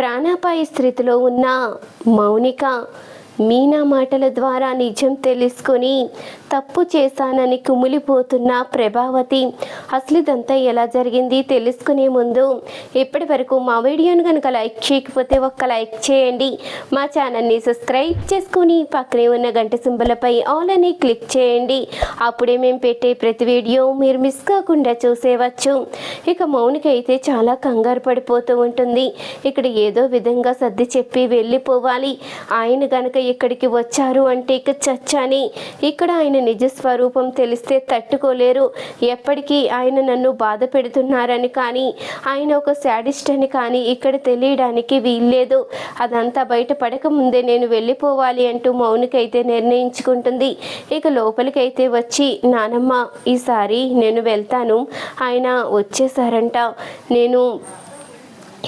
ప్రాణాపాయ స్థితిలో ఉన్న మౌనిక మీనా మాటల ద్వారా నిజం తెలుసుకొని తప్పు చేశానని కుమిలిపోతున్న ప్రభావతి. అసలు ఇదంతా ఎలా జరిగింది తెలుసుకునే ముందు ఇప్పటి వరకు మా వీడియోను కనుక లైక్ చేయకపోతే ఒక్క లైక్ చేయండి. మా ఛానల్ని సబ్స్క్రైబ్ చేసుకుని పక్కనే ఉన్న గంట సింబలపై ఆల్ అని క్లిక్ చేయండి. అప్పుడే మేము పెట్టే ప్రతి వీడియో మీరు మిస్ కాకుండా చూసేవచ్చు. ఇక మౌనిక అయితే చాలా కంగారు పడిపోతూ ఉంటుంది. ఇక్కడ ఏదో విధంగా సర్ది చెప్పి వెళ్ళిపోవాలి. ఆయన గనక ఇక్కడికి వచ్చారు అంటే ఇక చచ్చాని. ఇక్కడ ఆయన నిజ స్వరూపం తెలిస్తే తట్టుకోలేరు. ఎప్పటికీ ఆయన నన్ను బాధ పెడుతున్నారని కానీ ఆయన ఒక శాడిస్ట్ అని కానీ ఇక్కడ తెలియడానికి వీల్లేదు. అదంతా బయటపడక ముందే నేను వెళ్ళిపోవాలి అంటూ మౌనికైతే నిర్ణయించుకుంటుంది. ఇక లోపలికైతే వచ్చి నానమ్మ ఈసారి నేను వెళ్తాను. ఆయన వచ్చేసారంట. నేను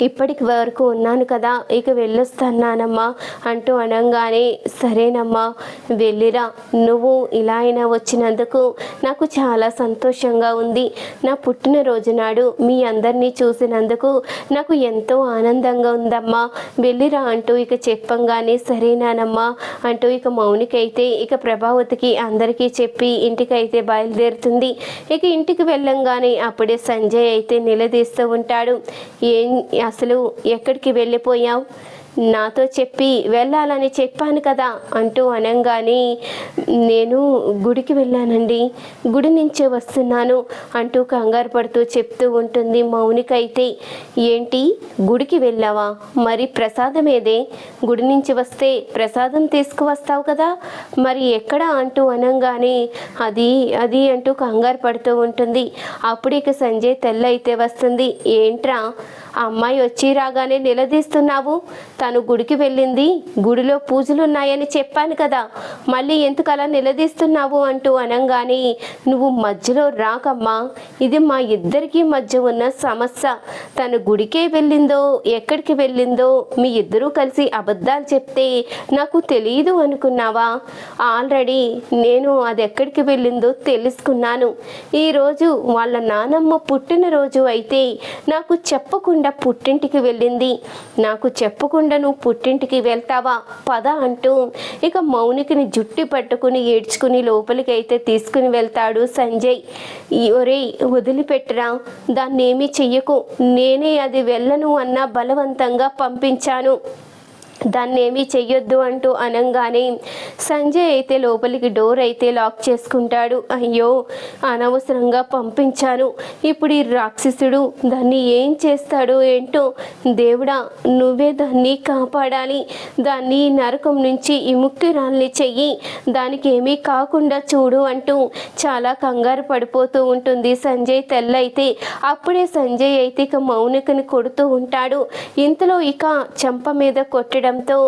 ఇప్పటికి వరకు ఉన్నాను కదా ఇక వెళ్ళొస్తున్నానమ్మా అంటూ అనగానే సరేనమ్మా వెళ్ళిరా. నువ్వు ఇలా అయినా వచ్చినందుకు నాకు చాలా సంతోషంగా ఉంది. నా పుట్టినరోజు నాడు మీ అందరినీ చూసినందుకు నాకు ఎంతో ఆనందంగా ఉందమ్మా. వెళ్ళిరా అంటూ ఇక చెప్పంగానే సరేనానమ్మా అంటూ ఇక మౌనికైతే ఇక ప్రభావతికి అందరికీ చెప్పి ఇంటికైతే బయలుదేరుతుంది. ఇక ఇంటికి వెళ్ళంగానే అప్పుడే సంజయ్ అయితే నిలదీస్తూ ఉంటాడు. ఏం అసలు ఎక్కడికి వెళ్ళిపోయావు? నాతో చెప్పి వెళ్ళాలని చెప్పాను కదా అంటూ అనగానే నేను గుడికి వెళ్ళానండి. గుడి నుంచే వస్తున్నాను అంటూ కంగారు పడుతూ చెప్తూ ఉంటుంది మౌనిక అయితే ఏంటి? గుడికి వెళ్ళావా? మరి ప్రసాదం ఏదే? గుడి నుంచి వస్తే ప్రసాదం తీసుకువస్తావు కదా? మరి ఎక్కడ? అంటూ అనగానే అది అది అంటూ కంగారు పడుతూ ఉంటుంది. అప్పుడు ఇక సంజయ్ తెల్ల అయితే వస్తుంది. ఏంట్రా? ఆ అమ్మాయి వచ్చి రాగానే నిలదీస్తున్నావు. తను గుడికి వెళ్ళింది. గుడిలో పూజలు ఉన్నాయని చెప్పాను కదా. మళ్ళీ ఎందుకు అలా నిలదీస్తున్నావు అంటూ అనగానే నువ్వు మధ్యలో రాకమ్మా. ఇది మా ఇద్దరికి మధ్య ఉన్న సమస్య. తను గుడికే వెళ్ళిందో ఎక్కడికి వెళ్ళిందో మీ ఇద్దరూ కలిసి అబద్ధాలు చెప్తే నాకు తెలియదు అనుకున్నావా? ఆల్రెడీ నేను అది ఎక్కడికి వెళ్ళిందో తెలుసుకున్నాను. ఈరోజు వాళ్ళ నానమ్మ పుట్టినరోజు అయితే నాకు చెప్పకుండా పుట్టింటికి వెళ్ళింది. నాకు చెప్పకుండా నువ్వు పుట్టింటికి వెళ్తావా? పద అంటూ ఇక మౌనికిని జుట్టి పట్టుకుని ఏడ్చుకుని లోపలికి అయితే తీసుకుని వెళ్తాడు సంజయ్. ఒరే ఒరేయ్ వదిలిపెట్టరా. దాన్ని ఏమీ చెయ్యకు. నేనే అది వెళ్ళను అన్న బలవంతంగా పంపించాను. దాన్ని ఏమీ చెయ్యొద్దు అంటూ అనగానే సంజయ్ అయితే లోపలికి డోర్ అయితే లాక్ చేసుకుంటాడు. అయ్యో అనవసరంగా పంపించాను. ఇప్పుడు ఈ రాక్షసుడు దాన్ని ఏం చేస్తాడో ఏంటో దేవుడా నువ్వే దాన్ని కాపాడాలి. దాన్ని నరకం నుంచి ఇముక్కిరాల్ని చెయ్యి. దానికి ఏమీ కాకుండా చూడు అంటూ చాలా కంగారు పడిపోతూ ఉంటుంది సంజయ్ తెల్లైతే. అప్పుడే సంజయ్ అయితే ఇక మౌనికని కొడుతూ ఉంటాడు. ఇంతలో ఇక చెంప మీద కొట్టడం ఉండడంతో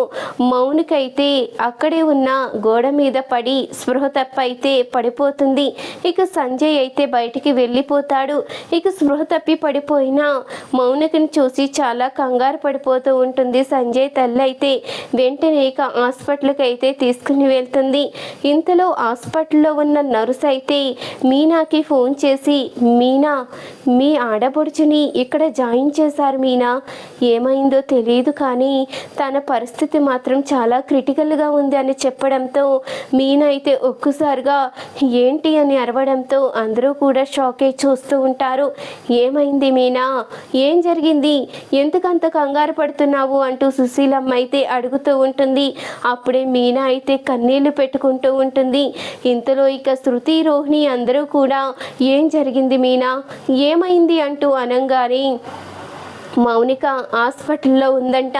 మౌనికైతే అక్కడే ఉన్న గోడ మీద పడి స్పృహ తప్పైతే పడిపోతుంది. ఇక సంజయ్ అయితే బయటికి వెళ్ళిపోతాడు. ఇక స్పృహ తప్పి పడిపోయిన మౌనికని చూసి చాలా కంగారు పడిపోతూ ఉంటుంది. సంజయ్ తల్లి అయితే వెంటనే ఇక హాస్పిటల్కి అయితే తీసుకుని వెళ్తుంది. ఇంతలో హాస్పిటల్లో ఉన్న నర్స్ అయితే మీనాకి ఫోన్ చేసి మీనా మీ ఆడపడుచుని ఇక్కడ జాయిన్ చేశారు మీనా. ఏమైందో తెలియదు కానీ తన పరిస్థితి మాత్రం చాలా క్రిటికల్గా ఉంది అని చెప్పడంతో మీనా అయితే ఒక్కసారిగా ఏంటి అని అరవడంతో అందరూ కూడా షాక్ అయి చూస్తూ ఉంటారు. ఏమైంది మీనా? ఏం జరిగింది? ఎందుకంత కంగారు పడుతున్నావు? అంటూ సుశీలమ్మ అయితే అడుగుతూ ఉంటుంది. అప్పుడే మీనా అయితే కన్నీళ్ళు పెట్టుకుంటూ ఉంటుంది. ఇంతలో ఇక శృతి రోహిణి అందరూ కూడా ఏం జరిగింది మీనా? ఏమైంది అంటూ అనంగానే మౌనిక హాస్పిటల్లో ఉందంట.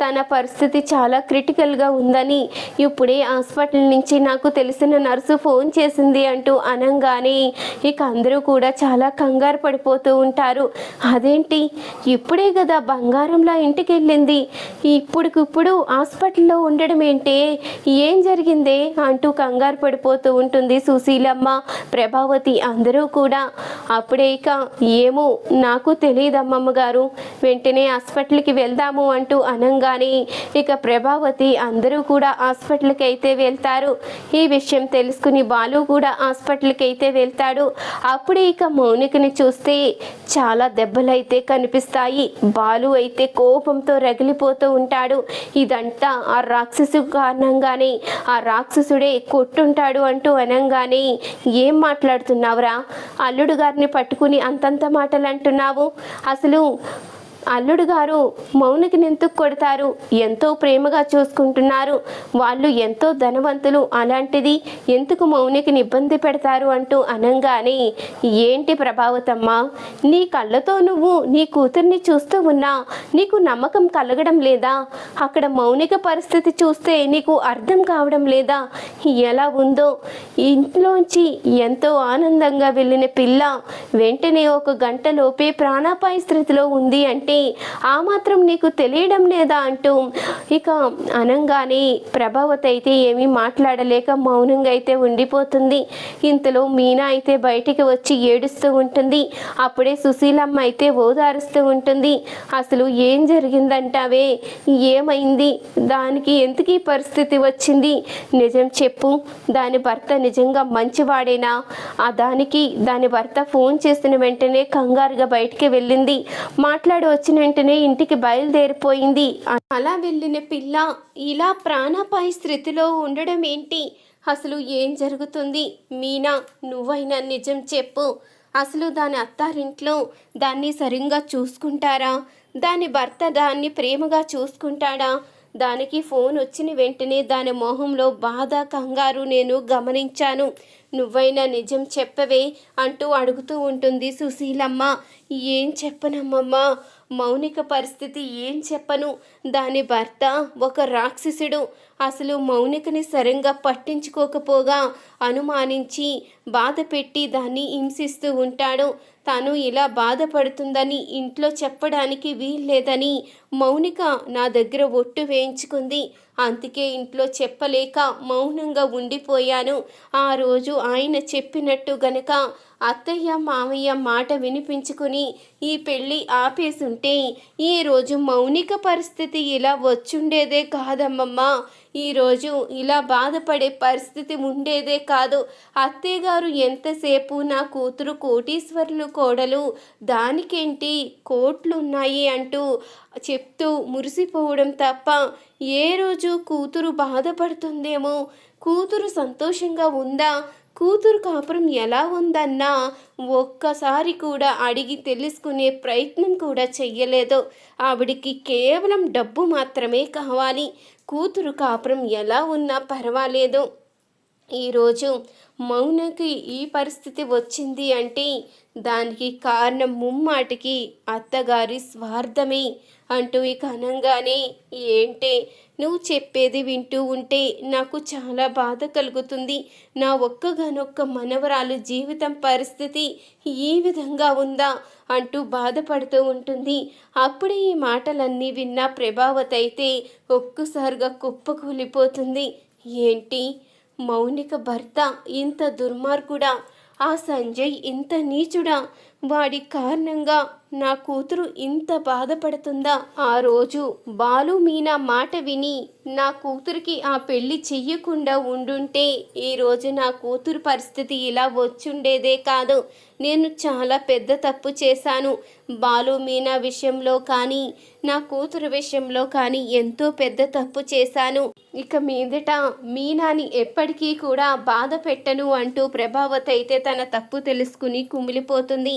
తన పరిస్థితి చాలా క్రిటికల్గా ఉందని ఇప్పుడే హాస్పిటల్ నుంచి నాకు తెలిసిన నర్సు ఫోన్ చేసింది అంటూ అనంగానే ఇక అందరూ కూడా చాలా కంగారు పడిపోతూ ఉంటారు. అదేంటి? ఇప్పుడే కదా బంగారంలా ఇంటికి వెళ్ళింది ఇప్పుడుకిప్పుడు హాస్పిటల్లో ఉండడం ఏంటే ఏం జరిగిందే అంటూ కంగారు పడిపోతూ ఉంటుంది సుశీలమ్మ ప్రభావతి అందరూ కూడా. అప్పుడే ఇక ఏమో నాకు తెలియదు అమ్మమ్మ గారు. వెంటనే హాస్పిటల్కి వెళ్దాము అంటూ అనంగానే ఇక ప్రభావతి అందరూ కూడా హాస్పిటల్కి అయితే వెళ్తారు. ఈ విషయం తెలుసుకుని బాలు కూడా హాస్పిటల్కి అయితే వెళ్తాడు. అప్పుడే ఇక మౌనికని చూస్తే చాలా దెబ్బలైతే కనిపిస్తాయి. బాలు అయితే కోపంతో రగిలిపోతూ ఉంటాడు. ఇదంతా ఆ రాక్షసు కారణంగానే ఆ రాక్షసుడే కొట్టుంటాడు అంటూ అనంగానే ఏం మాట్లాడుతున్నావురా? అల్లుడు గారిని పట్టుకుని అంతంత మాటలు అంటున్నావు అసలు అల్లుడు గారు మౌనకి నింతుకు కొడతారు. ఎంతో ప్రేమగా చూసుకుంటున్నారు. వాళ్ళు ఎంతో ధనవంతులు. అలాంటిది ఎందుకు మౌనికి ఇబ్బంది పెడతారు అంటూ అనంగానే ఏంటి ప్రభావతమ్మ? నీ కళ్ళతో నువ్వు నీ కూతుర్ని చూస్తూ ఉన్నా నీకు నమ్మకం కలగడం లేదా? అక్కడ మౌనిక పరిస్థితి చూస్తే నీకు అర్థం కావడం లేదా? ఎలా ఉందో? ఇంట్లోంచి ఎంతో ఆనందంగా వెళ్ళిన పిల్ల వెంటనే ఒక గంటలోపే ప్రాణాపాయ స్థితిలో ఉంది అంటే ఆ మాత్రం నీకు తెలియడం లేదా అంటూ ఇక అనంగానే ప్రభావతి అయితే ఏమీ మాట్లాడలేక మౌనంగా అయితే ఉండిపోతుంది. ఇంతలో మీనా అయితే బయటికి వచ్చి ఏడుస్తూ ఉంటుంది. అప్పుడే సుశీలమ్మ అయితే ఓదారుస్తూ ఉంటుంది. అసలు ఏం జరిగిందంటావే? ఏమైంది? దానికి ఎందుకు ఈ పరిస్థితి వచ్చింది? నిజం చెప్పు. దాని భర్త నిజంగా మంచివాడేనా? ఆ దానికి దాని భర్త ఫోన్ చేసిన వెంటనే కంగారుగా బయటికి వెళ్ళింది. మాట్లాడవచ్చు వచ్చిన వెంటనే ఇంటికి బయలుదేరిపోయింది. అలా వెళ్ళిన పిల్ల ఇలా ప్రాణాపాయ స్థితిలో ఉండడం ఏంటి? అసలు ఏం జరుగుతుంది? మీనా నువ్వైనా నిజం చెప్పు. అసలు దాని అత్తారింట్లో దాన్ని సరిగ్గా చూసుకుంటారా? దాని భర్త దాన్ని ప్రేమగా చూసుకుంటాడా? దానికి ఫోన్ వచ్చిన వెంటనే దాని మొహంలో బాధ కంగారు నేను గమనించాను. నువ్వైనా నిజం చెప్పవే అంటూ అడుగుతూ ఉంటుంది సుశీలమ్మ. ఏం చెప్పనమ్మమ్మా? మౌనిక పరిస్థితి ఏం చెప్పను? దాని భర్త ఒక రాక్షసుడు. అసలు మౌనికని సరంగా పట్టించుకోకపోగా అనుమానించి బాధ పెట్టి దాన్ని హింసిస్తూ ఉంటాడు. తను ఇలా బాధపడుతుందని ఇంట్లో చెప్పడానికి వీల్లేదని మౌనిక నా దగ్గర ఒట్టు వేయించుకుంది. అందుకే ఇంట్లో చెప్పలేక మౌనంగా ఉండిపోయాను. ఆ రోజు ఆయన చెప్పినట్టు గనక అత్తయ్య మామయ్య మాట వినిపించుకుని ఈ పెళ్ళి ఆపేసుంటే ఈరోజు మౌనిక పరిస్థితి ఇలా వచ్చుండేదే కాదమ్మమ్మ. ఈరోజు ఇలా బాధపడే పరిస్థితి ఉండేదే కాదు. అత్తయ్య గారు ఎంతసేపు నా కూతురు కోటీశ్వరులు కోడలు? దానికేంటి కోట్లున్నాయి అంటూ చెప్తూ మురిసిపోవడం తప్ప ఏ రోజు కూతురు బాధపడుతుందేమో? కూతురు సంతోషంగా ఉందా? కూతురు కాపురం ఎలా ఉందన్నా ఒక్కసారి కూడా అడిగి తెలుసుకునే ప్రయత్నం కూడా చెయ్యలేదు. ఆవిడికి కేవలం డబ్బు మాత్రమే కావాలి. కూతురు కాపురం ఎలా ఉన్నా పర్వాలేదు. ఈరోజు మౌనకి ఈ పరిస్థితి వచ్చింది అంటే దానికి కారణం ముమ్మాటికి అత్తగారి స్వార్థమే అంటూ ఇక అనంగానే ఏంటే? నువ్వు చెప్పేది వింటూ ఉంటే నాకు చాలా బాధ కలుగుతుంది. నా ఒక్కగానొక్క మనవరాలు జీవితం పరిస్థితి ఈ విధంగా ఉందా? అంటూ బాధపడుతూ ఉంటుంది. అప్పుడే ఈ మాటలన్నీ విన్న ప్రభావతి అయితే ఒక్కసారిగా కుప్పకూలిపోతుంది. ఏంటి? మౌనిక భర్త ఇంత దుర్మార్గుడా? ఆ సంజయ్ ఇంత నీచుడా? వాడి కారణంగా నా కూతురు ఇంత బాధపడుతుందా? ఆ రోజు బాలు మీనా మాట విని నా కూతురికి ఆ పెళ్ళి చెయ్యకుండా ఉండుంటే ఈరోజు నా కూతురు పరిస్థితి ఇలా వచ్చుండేదే కాదు. నేను చాలా పెద్ద తప్పు చేశాను. బాలు మీనా విషయంలో కానీ నా కూతురు విషయంలో కానీ ఎంతో పెద్ద తప్పు చేశాను. ఇక మీదట మీనాని ఎప్పటికీ కూడా బాధ పెట్టను అంటూ ప్రభావత్ అయితే తన తప్పు తెలుసుకుని కుమిలిపోతుంది.